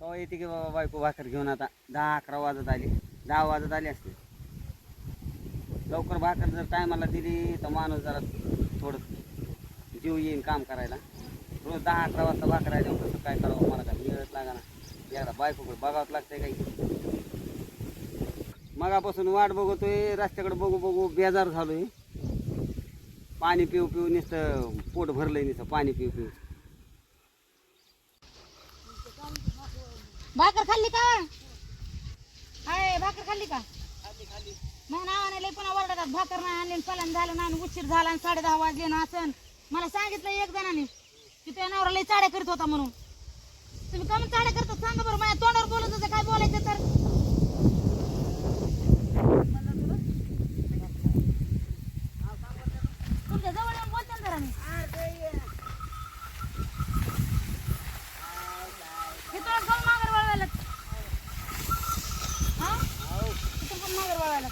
कवा येते की बाबा बायको भाकर घेऊन आता दहा अकरा वाजत आली दहा वाजत आली असते. लवकर भाकर जर टायमाला दिली तर माणूस जरा थोडं जीव येईन काम करायला. रोज दहा अकरा वाजता भाकर आली कसं काय करावं मला काय मिळत लागा ना. एकदा बायकोकडे बघावं लागतंय काही. मगापासून वाट बघतोय रस्त्याकडे बघू बघू बेजार झालोय. पाणी पिऊ पिऊ नुसतं पोट भरलंय नुसतं पाणी पिऊ पिऊ. भाकर खाल्ली का? हाय भाकर खाल्ली का? मग नावाने लय पुन्हा वरडतात भाकर नाही आणली फलन झालं नाही आणि उशीर झाला आणि साडे दहा वाजले ना असं. मला सांगितलं एक जणांनी की तुझ्या नवरा लय चाड्या करत होता म्हणून. तुम्ही कमी चाड्या करता सांगा बरं माझ्या तोंडावर बोलत होतं काय बोलायचं तर? तुमच्या जवळ येऊन बोलते ना जरा मी इथूनच जाऊन माघार वळवायला हा इथून पण माघार वळवायला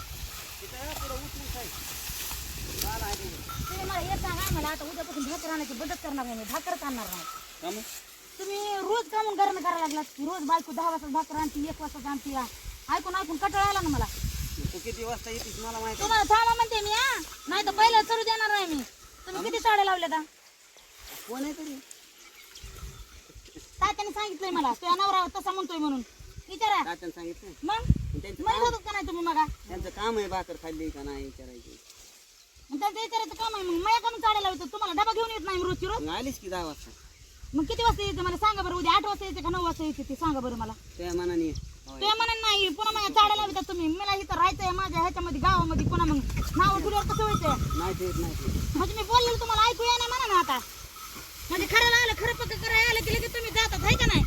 तुम्ही मला हे सांगा मला भाकर आणायची बदत करणार नाही मी भाकरच आणणार नाही. का मग? तुम्ही रोज कामून घरानं करायला लागलात रोज बायको दहा वाजता भाकर आणते एक वाजता आणते. या. ऐकून ऐकून कटाळा आला ना मला. तू किती वाजता येतेस मला माहिती तुम्हाला थांबा म्हणते मी हा? नाही तर पहिलं चढू देणार नाही मी. तुम्ही किती साड्या लावल्या का कोण आहे तरी? तात्याने सांगितलंय मला तुझ्या नवरा तसा म्हणतोय म्हणून. विचारा. तात्यानं सांगितलं मग? त्यांचं म्हणत काम होतात का नाही तुम्ही मगा त्यांचं काम आहे भाकर खाल्ली का नाही विचारायची मग त्यांचं विचारायचं काम आहे मग माझ्या कमी तुम्हाला डबा घेऊन येत नाही रोजची रोज? मग आलीस की दहा वाजता. मग किती वाजता येते मला सांगा बरं उद्या आठ वाजता येते का नऊ वाजता येते ते सांगा बरं मला. त्या मनाने ते म्हणा नाही पुन्हा माझ्या चाड्या लावतात तुम्ही. मला इथं राहायचंय माझ्या ह्याच्यामध्ये गावामध्ये पुन्हा मग नाव ठुल्यावर कसं व्हायचं? नाही. म्हणजे मी बोललेलं तुम्हाला ऐकू येणार म्हणा ना आता. म्हणजे खरं आलं खरं पक्क करायला आलं की लगेच तुम्ही जातात आहे का नाही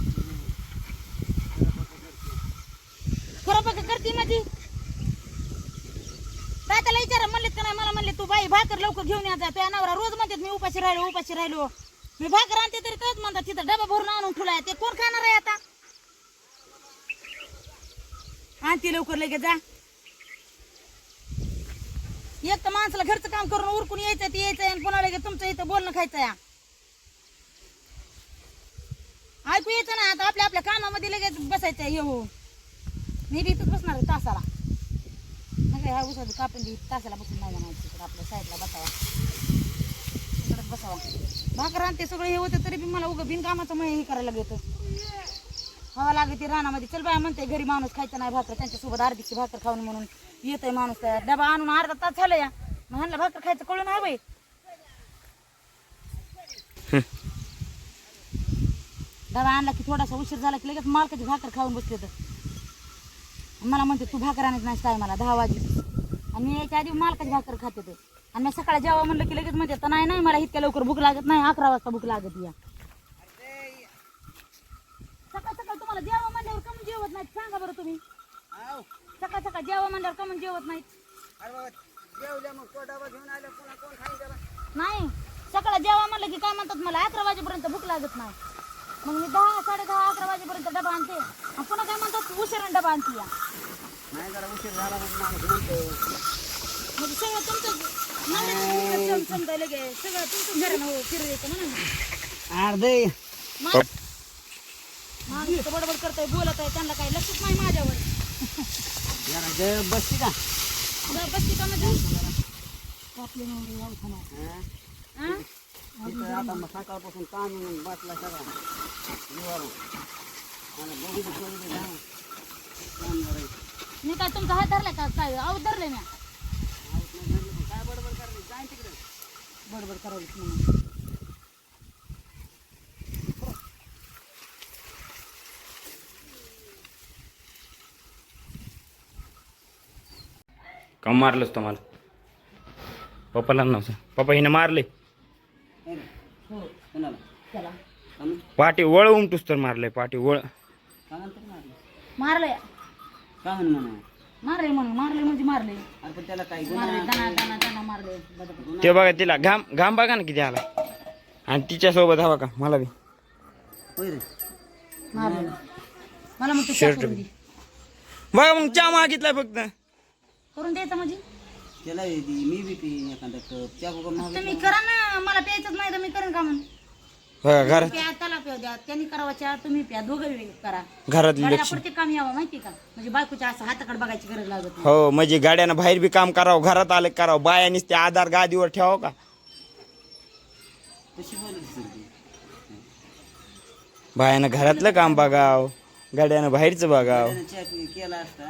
खरं पक्क करते माझी काय त्याला विचारा म्हणलेत का नाही मला म्हणले तू बाई भाकर लवकर घेऊन यायचा त्या नवरा रोज म्हणतात मी उपाशी राहिलो उपाशी राहिलो. मी भाकर आणते तरी तेच म्हणतात तिथं डबा भरून आणून ठुलाय ते कोण खाणार आहे आता? आणते लवकर लगेच जा. एक तर माणसाला घरचं काम करून उरकून यायचं ते यायचं आणि पुन्हा लगेच तुमचं इथं बोलणं खायचं या ऐकू येतं ना आता आपल्या आपल्या कामामध्ये लगेच बसायचं हे हो मी बी इथंच बसणार तासाला. नाही ह्या उसाचं कापून बी तासाला बसून नाही म्हणायचं. तिकडं आपल्या साईडला बसावा. तिकडंच बसावा. भाकर आणते सगळं हे होतं तरी बी मला उगं बिनकामाचं मग हे करायला लागतं. हवा लागते रानामध्ये. चल बाय म्हणते घरी माणूस खायचं नाही भाकर त्यांच्यासोबत अर्धीची भाकर खाऊन म्हणून येतोय माणूस तयार. डबा आणून अर्धा तास झालं या. मग ह्यांना भाकर खायचं कळून नाही बाई. डबा आणला की थोडासा उशीर झाला की लगेच मालकाची भाकर खाऊन बसले तर मला म्हणते तू भाकर आणत नाही काय मला दहा वाजे. आणि मी याच्या आधी मालकाची भाकर खाते ते आणि मी सकाळी जेव्हा म्हणलं की लगेच म्हणते तर नाही नाही मला इतक्या लवकर भूक लागत नाही अकरा वाजता भूक लागत या. सकाळ सकाळ तुम्हाला जेव्हा म्हणल्यावर कमी जेवत नाहीत सांगा बरं तुम्ही. सकाळ सकाळ जेव्हा म्हणल्यावर कमी जेवत नाहीत. नाही सकाळ जेव्हा म्हणलं की काय म्हणतात मला अकरा वाजेपर्यंत भूक लागत नाही. मग मी दहा साडे दहा अकरा वाजेपर्यंत डबा आणते. आणि पुन्हा काय म्हणतात? उशिरा डबा आणते या. नाही जरा उशीर झाला मग माणूस म्हणतो. म्हणजे सगळं तुमचं नवऱ्याचं सगळं तुमचं घरानं हो फिरवायचं म्हणून. अर्धे माणूस इथं बडबड करतोय बोलत आहे त्यांना काही लक्षच नाही माझ्यावर. जरा ग बसती का? बरं, बसती का म्हणजे? आपले नवरे. हा? तिथं आता मग सकाळपासून काम येऊन बसला सगळा. निवारा. आणि बघू दे बघू दे जा. काम करायचं मी काय तुमचा हात धरलाय का? काय आव धरले मी आऊत नाही पण काय बडबड करायची जाईन तिकडे. बडबड करायची म्हणून. का मारलंच तुम्हाला? पप्पाला नव्हतं पप्पा हिने मारले नाही रे. हो कोणाला त्याला का मग? पाठी वळ उमटूस तर मारलंय पाठी वळ. मारलंय. का म्हणून? म्हणा मारले म्हणून मारले म्हणजे मारले अरे पण त्याला काही मारले गुन्हा दाना दाना दाना मारले बदक. ते बघा तिला घाम घाम बघा ना किती आला. आणि तिच्यासोबत हवा का? मला बी. होय रे. मारले मला म्हणतो Shirt करून दे बघा मग चहा मागितलाय फक्त. करून द्यायचं म्हणजे? त्याला हे दी- मी बी पी एखादा कप त्या बघा महाग तुम्ही करा ना मला प्यायचंच नाही तर मी करेन का म्हणून त्याला प्या द्या. त्यांनी करावा चहा तुम्ही प्या. दोघं वेगळे करा. घरातली गाड्याला लक्ष प्रत्येक काम यावं माहिती का? म्हणजे बायकोच्या असं हाताकडे बघायची गरज लागत नाही. हो म्हणजे गाड्यानं बाहेर बी काम करावं घरात आलं की करावं. बायानीच ते आधार गादीवर ठेवावं का? ती. बायानं घरातलं काम बघाव गाड्यानं बाहेरचं बघाव. त्यानं चहा पी- केला असता.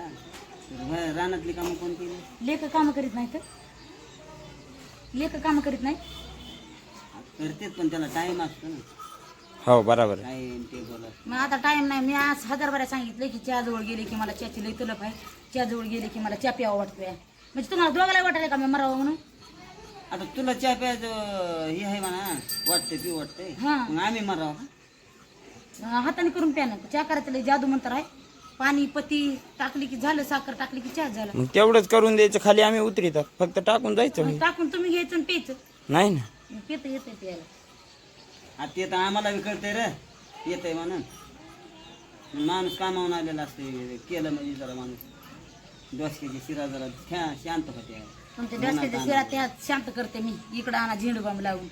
तर बाहेर रानातली कामं कोण केली लेख काम करीत नाही तर लेख काम करीत नाही करतेच पण त्याला टाइम असतो ना. हो बरोबर आहे. टाइम टेबल असतो मग आता टाइम नाही. मी आज हजार बऱ्या सांगितलं की चहा जवळ गेले की मला चहाची लई तलप आहे. चहा जवळ गेले की मला चहा प्यावं वाटतोय. म्हणजे तुम्हाला दोघाला वाटायला का मी मरावं म्हणून? आता तुला चहा प्यायचं हे आहे म्हणा वाटतंय पी वाटतंय. हा. मग आम्ही मराव. अं, हाताने करून प्या ना. चहा करायचं लई जादू मंत्र आहे. पाणी पती टाकली की झालं साखर टाकली की चहा झाला. मग तेवढंच करून द्यायचं. खाली आम्ही उतरितात फक्त टाकून जायचं मग. टाकून तुम्ही घ्यायचं आणि प्यायचं. नाही ना. पितं येतं प्यायला. आता ते तर आम्हाला बी कळतंय रे. येतंय म्हणून. माणूस कामावून आलेला असते केलं म्हणजे जरा माणूस. डोसक्याची शिरा जरा छा- शांत होते. तुमच्या डोसक्याच्या शिरा त्या शांत करते मी. इकडं आणा झेंडू बांब लावून.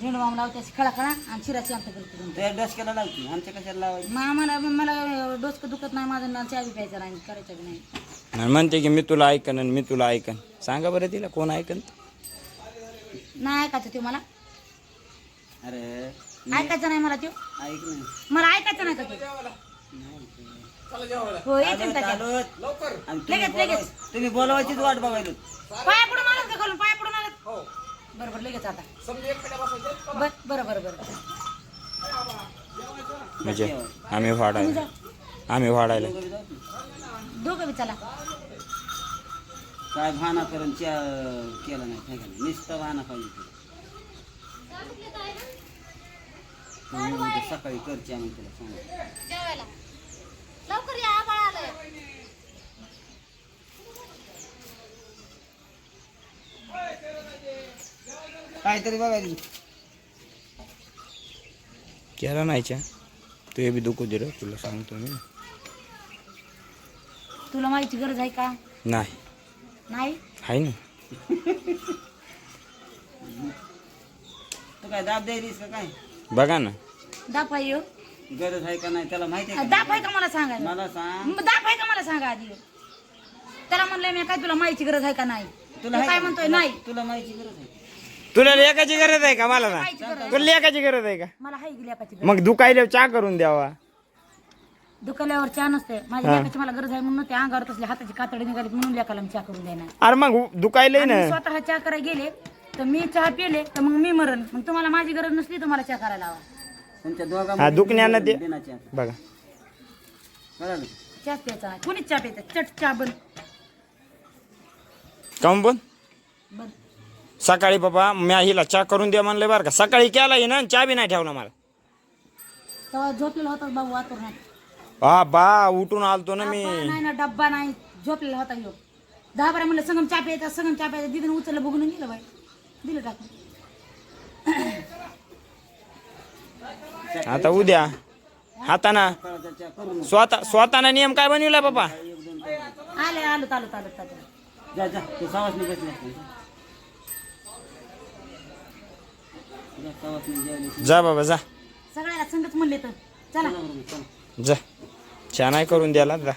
झेंडू बांब लावते अशी खळा खळा आणि शिरा शांत करते तुमच्या त्या डोसक्याला लावते. आमच्या कशाला लावायची? मग आम्हाला मला डोसकं दुखत नाही माझं ना चहा बी प्यायचा नाही करायचं बी नाही. आणि म्हणते की मी तुला ऐकन आणि मी तुला ऐकन. सांगा बरं तिला कोण ऐकन? नाही ऐकायचं ते मला. अरे ऐकायचं नाही मला ते ऐक ना. मला ऐकायचं नाही का ते हो आणि तुम्ही लगेच, बोलवा- लगेच. तुम्ही बोलवायचीच वाट बघायला. पाया पडून आलात का खालून? पाया पडून आलात बरोबर लगेच आता. बर बरं बरं बरं. म्हणजे आम्ही वाढायला. आम्ही वाढायला. दोघं बी चला. काय भाना करून च्या केला नाही काय केलं नुसतं भाना पाहिजे सकाळी करची आम्ही तुला सांगू काहीतरी बघायला केला नाही च्या. तू हे बी दुखू दे तुला सांगतो मी. तुला माहिती गरज आहे का? नाही. नाही? आहे ना. तू काय दाब द्यायलीस का काय? बघा ना. दाप आहे ह्यो. गरज आहे का नाही त्याला माहिती आहे दाप का आहे का मला सांगा मला सांग. मग दाप आहे का मला सांगा आधी? त्याला म्हणलंय मी काय तुला माहिती गरज आहे का नाही? तुला तो आहे काय का? म्हणतोय नाही? तुला माहिती गरज आहे. तुला लेखाची गरज आहे का मला ना माहिती गरज आहे. तुला लेखाची गरज आहे का? मला हाय गेली एकाची गरज? मग दुखायला चहा करून द्यावा. दुखाल्यावर चहा नसते. माझ्या लेकाची मला गरज आहे म्हणून ते अंगावर तसली हाताची कातडी निघाली म्हणून लेकाला मी चहा करून देणार. अरे मग दुखायलंय ना. स्वतः चहा करायला गेले तर मी चहा पिले तर मग मी मरण. मग तुम्हाला माझी गरज नसली तर मला चहा करायला लावा. तुमच्या हा दोघा दुखण्यानं ते दिनाच्या बघा. कळालं? चहाच प्यायचा. नाही कोणीच चहा प्यायचा चट चहा बंद. काऊन पण बंद. सकाळी बाबा मी हिला चहा करून दे म्हणलं बरं का. सकाळी केला ना चहा बी नाही ठेवला मला. तेव्हा झोपलेला होता बाबू वातर नाही हा बा उठून आलतो ना मी. डब्बा नाही ना डब्बा नाही. झोपलेला होता ह्यो दहा बारा म्हणलं संगम चहा प्यायचा संगम चहा प्यायचा. दिदीने उचललं बघून गेलं बाई. दिलं टाकून. आता उद्या. हाताना. स्वतः स्वतःना नियम काय बनविला बाबा. आले आलो आलो आलो आलो. जा जा. तू बसले. जा बाबा जा. सगळ्याला संगच म्हणले तर. चला. जा. चहा नाही करून द्याला जा.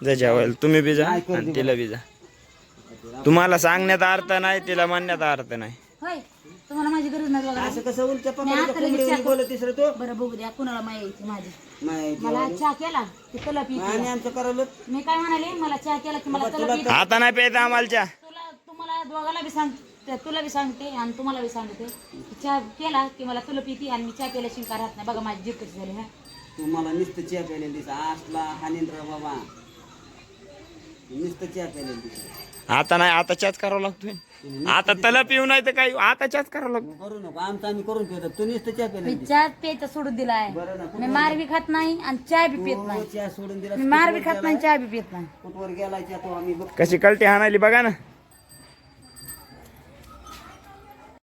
जा जेवायला. तुम्ही बी जा आणि तिला बी जा. तुम्हाला सांगण्यात अर्थ नाही तिला म्हणण्यात अर्थ नाही. होय तुम्हाला माझी गरज नाही बघा. असं कसं उलट्या मी आता लगेच पकडून चहा बोलत तिसरं तो. बरं बघू द्या कुणाला माहिती माझी. माहिती मला चहा केला की आणि आमचं करायला. मी काय म्हणाले मला चहा केला की मला आता नाही प्यायचं आम्हाला चहा. तुला तुम्हाला दोघाला बी सांगते तुला बी सांगते आणि तुम्हाला बी सांगते. की चहा केला की मला तुला पिती आणि मी चहा शिंका राहत नाही. बघा माझी जीव कशी झाली हा. तू मला नुसतं चहा प्यायलेली दिसा असला हानींद्र बाबा. नुसतं चहा प्यायलेली दिसा आता नाही आता चहाच करावं लागतोय. आता तलप येऊ नाही तर काही आता चहाच करावं लागतो करू नको आमचं आम्ही करून ठेवतो. तू नुसतं चहा मी चहा प्यायचा सोडून दिलाय. बरं ना मी मार बी खात नाही आणि चहा बी पित नाही. चहा सोडून दिला मी मार बी खात नाही चहा बी पित नाही. कुठवर गेलाय चहा तो आम्ही बघ कशी कलटी हाणायली बघा ना.